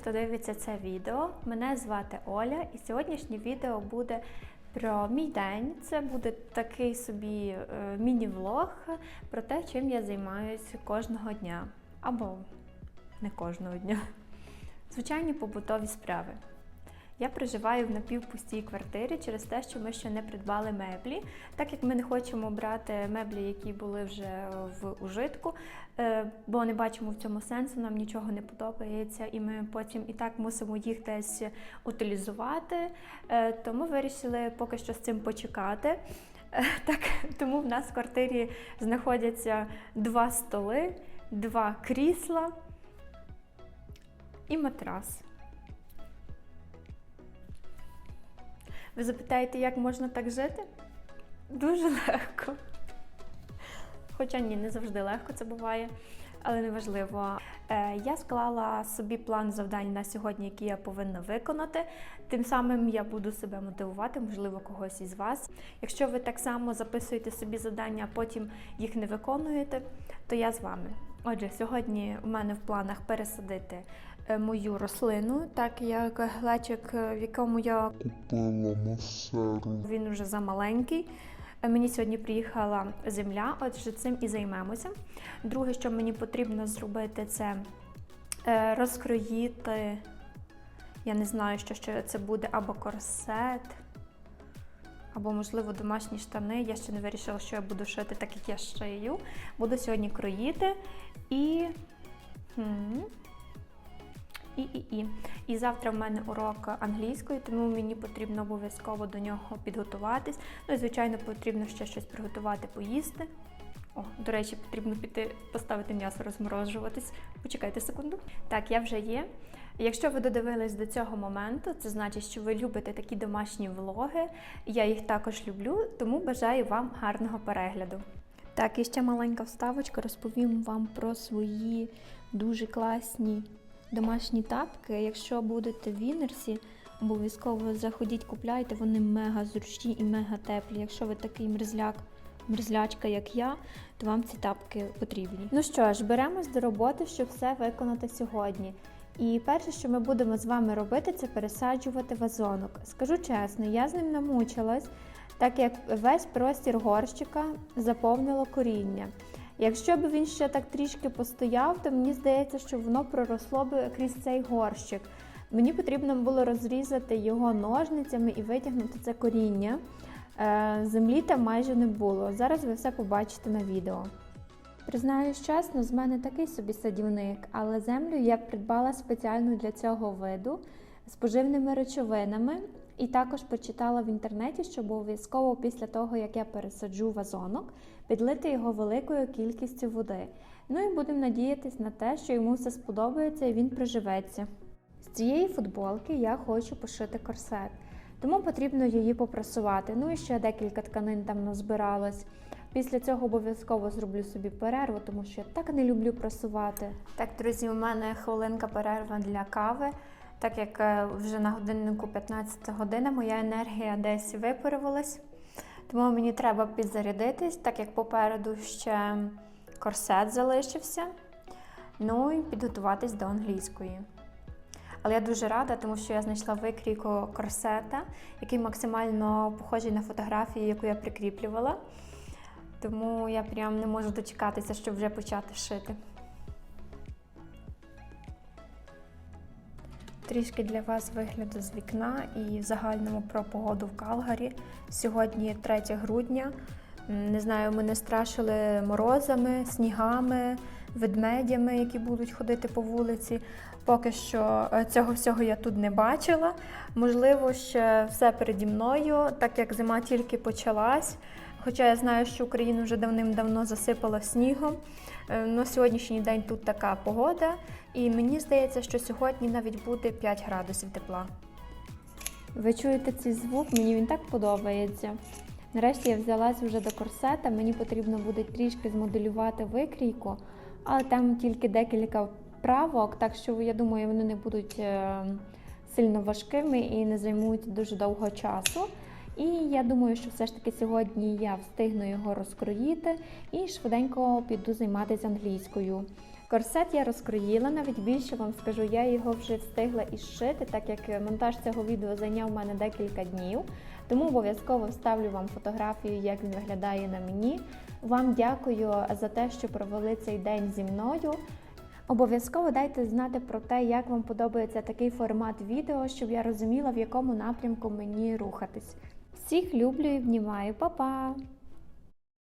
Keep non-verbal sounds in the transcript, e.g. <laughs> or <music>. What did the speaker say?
хто дивиться це відео. Мене звати Оля, і сьогоднішнє відео буде про мій день. Це буде такий собі е, міні-влог про те, чим я займаюся кожного дня. Або не кожного дня. Звичайні побутові справи. Я проживаю в напівпустій квартирі через те, що ми ще не придбали меблі. Так як ми не хочемо брати меблі, які були вже в ужитку, е, бо не бачимо в цьому сенсу, нам нічого не подобається, і ми потім і так мусимо їх десь утилізувати. Е, То ми вирішили поки що з цим почекати. Е, Так, <laughs> тому в нас в квартирі знаходяться два столи, два крісла і матрас. Ви запитаєте, як можна так жити? Дуже легко. Хоча ні, не завжди легко це буває, але неважливо. Е, я склала собі план завдань на сьогодні, які я повинна виконати. Тим самим я буду себе мотивувати, можливо, когось із вас. Якщо ви так само записуєте собі завдання, а потім їх не виконуєте, то я з вами. Отже, сьогодні у мене в планах пересадити е, мою рослину, так як глечик, е, в якому я він вже замаленький. Е, Мені сьогодні приїхала земля, отже, цим і займемося. Друге, що мені потрібно зробити, це розкроїти. Я не знаю, що це буде, або корсет, або, можливо, домашні штани. Я ще не вирішила, що я буду шити, так як я шию. Буду сьогодні кроїти і. і, і, і. І завтра в мене урок англійської, тому мені потрібно обов'язково до нього підготуватись. Ну і, звичайно, потрібно ще щось приготувати, поїсти. О, до речі, потрібно піти поставити м'ясо розморожуватись. Почекайте секунду. Так, я вже є. Якщо ви додивились до цього моменту, це значить, що ви любите такі домашні влоги. Я їх також люблю, тому бажаю вам гарного перегляду. Так, і ще маленька вставочка. Розповім вам про свої дуже класні домашні тапки. Якщо будете в Вінерсі, обов'язково заходіть, купляйте. Вони мега зручні і мега теплі. Якщо ви такий мерзляк, мерзлячка, як я, то вам ці тапки потрібні. Ну що ж, беремось до роботи, щоб все виконати сьогодні. І перше, що ми будемо з вами робити, це пересаджувати вазонок. Скажу чесно, я з ним намучилась, так як весь простір горщика заповнило коріння. Якщо б він ще так трішки постояв, то мені здається, що воно проросло б крізь цей горщик. Мені потрібно було розрізати його ножницями і витягнути це коріння. Е, Землі там майже не було. Зараз ви все побачите на відео. Признаюсь чесно, з мене такий собі садівник, але землю я придбала спеціально для цього виду з поживними речовинами. І також почитала в інтернеті, що обов'язково після того, як я пересаджу вазонок, підлити його великою кількістю води. Ну і будемо надіятись на те, що йому все сподобається і він приживеться. З цієї футболки я хочу пошити корсет, тому потрібно її попрасувати. Ну і ще декілька тканин там назбиралось. Після цього обов'язково зроблю собі перерву, тому що я так не люблю прасувати. Так, друзі, у мене хвилинка перерва для кави. Так як е, вже на годиннику 15 година моя енергія десь випарувалась, тому мені треба підзарядитись, так як попереду ще корсет залишився. Ну і підготуватись до англійської. Але я дуже рада, тому що я знайшла викрійку корсета, який максимально похожий на фотографію, яку я прикріплювала. Тому я прям не можу дочекатися, щоб вже почати шити. Трішки для вас вигляду з вікна і в загальному про погоду в Калгарі. Сьогодні 3 грудня. Не знаю, мене страшили морозами, снігами, ведмедями, які будуть ходити по вулиці. Поки що е, цього всього я тут не бачила. Можливо, ще все переді мною, так як зима тільки почалась. Хоча я знаю, що Україну вже давним-давно засипало снігом. Е, На сьогоднішній день тут така погода, і мені здається, що сьогодні навіть буде 5 градусів тепла. Ви чуєте цей звук? Мені він так подобається. Нарешті я взялась вже до корсета, мені потрібно буде трішки змоделювати викрійку, але там тільки декілька правок, так що я думаю, вони не будуть е, сильно важкими і не займуть дуже довго часу. І я думаю, що все ж таки сьогодні я встигну його розкроїти і швиденько піду займатися англійською. Корсет я розкроїла, навіть більше вам скажу, я його вже встигла і зшити, так як монтаж цього відео зайняв у мене декілька днів. Тому обов'язково вставлю вам фотографію, як він виглядає на мені. Вам дякую за те, що провели цей день зі мною. Обов'язково дайте знати про те, як вам подобається такий формат відео, щоб я розуміла, в якому напрямку мені рухатись. Всіх люблю і обнімаю, Па-па!